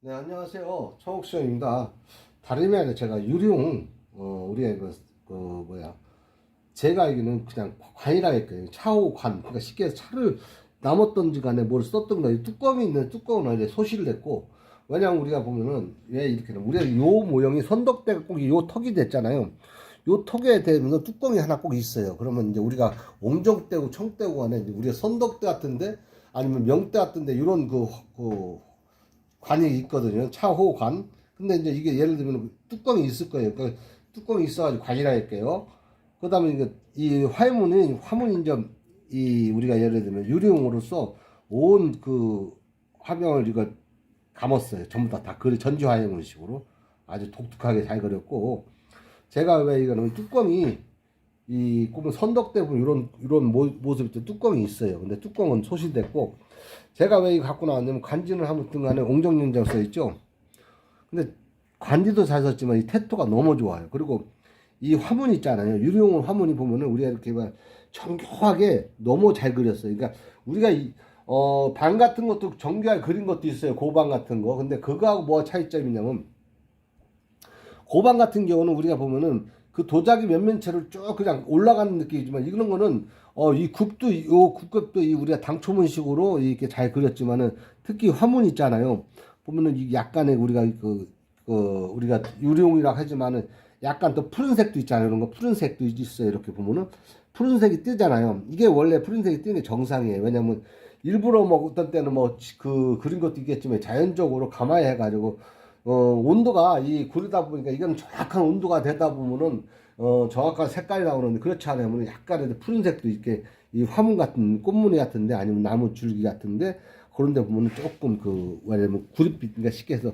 네, 안녕하세요. 청옥수입니다. 다름이 아니라 제가 유리용, 어, 우리의 그, 그, 뭐야. 제가 알기는 그냥 관이라 했거든요. 차후 관. 그러니까 쉽게 차를 남았던지 간에 뭘 썼던 거, 뚜껑이 있는 뚜껑은 이제 소실을 냈고, 왜냐면 우리가 보면은, 왜 이렇게, 는 우리가 요 모형이 선덕대가 꼭 요 턱이 됐잖아요. 요 턱에 대면 뚜껑이 하나 꼭 있어요. 그러면 이제 우리가 옹정대고 청대고 이제 우리가 선덕대 같은데, 아니면 명대 같은데, 이런 그, 그, 관이 있거든요. 차호 관. 근데 이제 이게 예를 들면 뚜껑이 있을 거예요. 그 뚜껑이 있어가지고 관이라 할게요. 그 다음에 이게 이 화문이, 화문이 이제 이 우리가 예를 들면 유리용으로서 온 그 화병을 이거 감았어요. 전부 다, 다 그리 전지 화형으로 식으로 아주 독특하게 잘 그렸고 제가 왜 이거는 뚜껑이 이 꿈은 선덕대 보면 이런 이런 모- 모습이 또 뚜껑이 있어요. 근데 뚜껑은 소실됐고 제가 왜 이거 갖고 나왔냐면 관지는 아무튼 간에 옹정연장 써 있죠. 근데 관지도 잘 썼지만 이 테토가 너무 좋아요. 그리고 이 화문 있잖아요. 유리용 화문이 보면은 우리가 이렇게 막 정교하게 너무 잘 그렸어요. 그러니까 우리가 이, 어, 방 같은 것도 정교하게 그린 것도 있어요. 고방 같은 거. 근데 그거하고 뭐가 차이점이냐면 고방 같은 경우는 우리가 보면은 그 도자기 채를 쭉 그냥 올라가는 느낌이지만 이런 거는 어 이 굽도 이- 요 굽급도 이 우리가 당초문식으로 이렇게 잘 그렸지만은 특히 화문 있잖아요. 보면은 이 약간의 우리가 그, 그 우리가 유리용이라 하지만은 약간 또 푸른색도 있잖아요. 이런 거 푸른색도 있어요. 이렇게 보면은 푸른색이 뜨잖아요. 이게 원래 푸른색이 뜨는 게 정상이에요. 왜냐면 일부러 뭐 어떤 때는 뭐 그 그린 것도 있겠지만 자연적으로 감화해 가지고 어, 온도가 이 구리다 보니까 이건 정확한 온도가 되다 보면은 어, 정확한 색깔이 나오는데 그렇지 않으면 약간의 푸른색도 이렇게 이 화문 같은 꽃무늬 같은데 아니면 나무 줄기 같은데 그런 데 보면은 조금 그 왜냐면 구릿빛 그러니까 쉽게 해서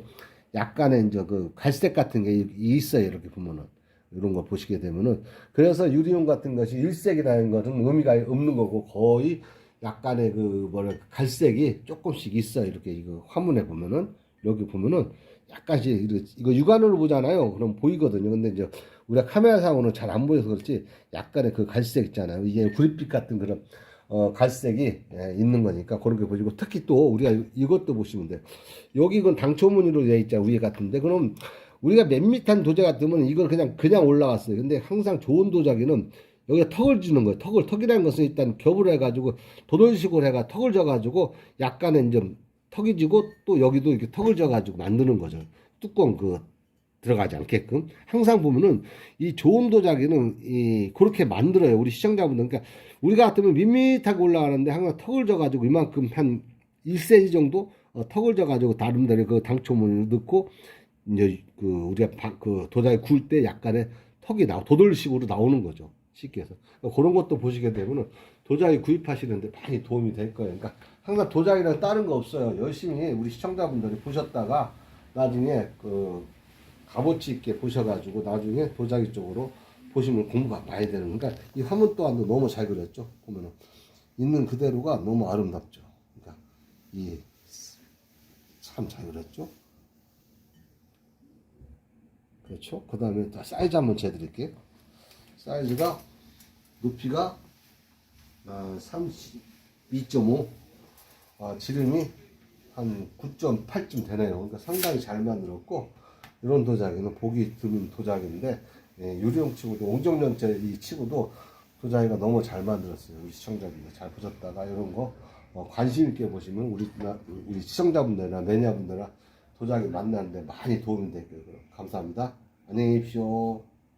약간의 이제 그 갈색 같은 게 있어요 이렇게 보면은. 이런 거 보시게 되면은. 그래서 유리용 같은 것이 일색이라는 것은 의미가 없는 거고 거의 약간의 그 뭐랄 갈색이 조금씩 있어요. 이렇게 이거 화문에 보면은. 여기 보면은 약간씩 이거 육안으로 보잖아요. 그럼 보이거든요. 근데 이제 우리가 카메라상으로는 잘 안 보여서 그렇지 약간의 그 갈색 있잖아요. 이게 구릿빛 같은 그런 어 갈색이 예, 있는 거니까 그런 게 보시고 특히 또 우리가 이것도 보시면 돼요. 여기 이건 당초무늬로 되어 있잖아 위에 같은데 그럼 우리가 밋밋한 도자 같으면 이걸 그냥 그냥 올라갔어요. 근데 항상 좋은 도자기는 여기에 턱을 주는 거예요. 턱을 턱이라는 것은 일단 겹을 해가지고 도돌식으로 해가 턱을 져가지고 약간의 좀 턱이 지고 또 여기도 이렇게 턱을 져가지고 만드는 거죠. 뚜껑 그 들어가지 않게끔 항상 보면은 이 좋은 도자기는 이 그렇게 만들어요. 우리 시청자분들 그러니까 우리가 같으면 밋밋하게 올라가는데 항상 턱을 져가지고 이만큼 한 1cm 정도 어, 턱을 져가지고 나름대로 그 당초문을 넣고 이제 그 우리가 바- 그 도자기 구울 때 약간의 턱이 나 도돌식으로 나오는 거죠. 쉽게 해서 그러니까 그런 것도 보시게 되면은 도자기 구입하시는데 많이 도움이 될 거예요. 그러니까 항상 도자기랑 다른 거 없어요. 열심히 우리 시청자분들이 보셨다가 나중에 그 값어치 있게 보셔가지고 나중에 도자기 쪽으로 보시면 공부가 많이 되는. 그러니까 이 화문 또한도 너무 잘 그렸죠. 보면은 있는 그대로가 너무 아름답죠. 그러니까 이 참 잘 그렸죠. 그렇죠. 그 다음에 사이즈 한번 재드릴게요. 사이즈가 높이가 아, 32.5 아, 지름이 한 9.8쯤 되네요. 그러니까 상당히 잘 만들었고 이런 도자기는 보기 드문 도자기인데 예, 유리용 치고도 옹정연재 이 치고도 도자기가 너무 잘 만들었어요. 우리 시청자분들 잘 보셨다가 이런 거 어, 관심 있게 보시면 우리 나- 우리 시청자분들이나 매니아분들이나 도자기 만나는데 많이 도움이 될 거예요. 감사합니다. 안녕히 계십시오.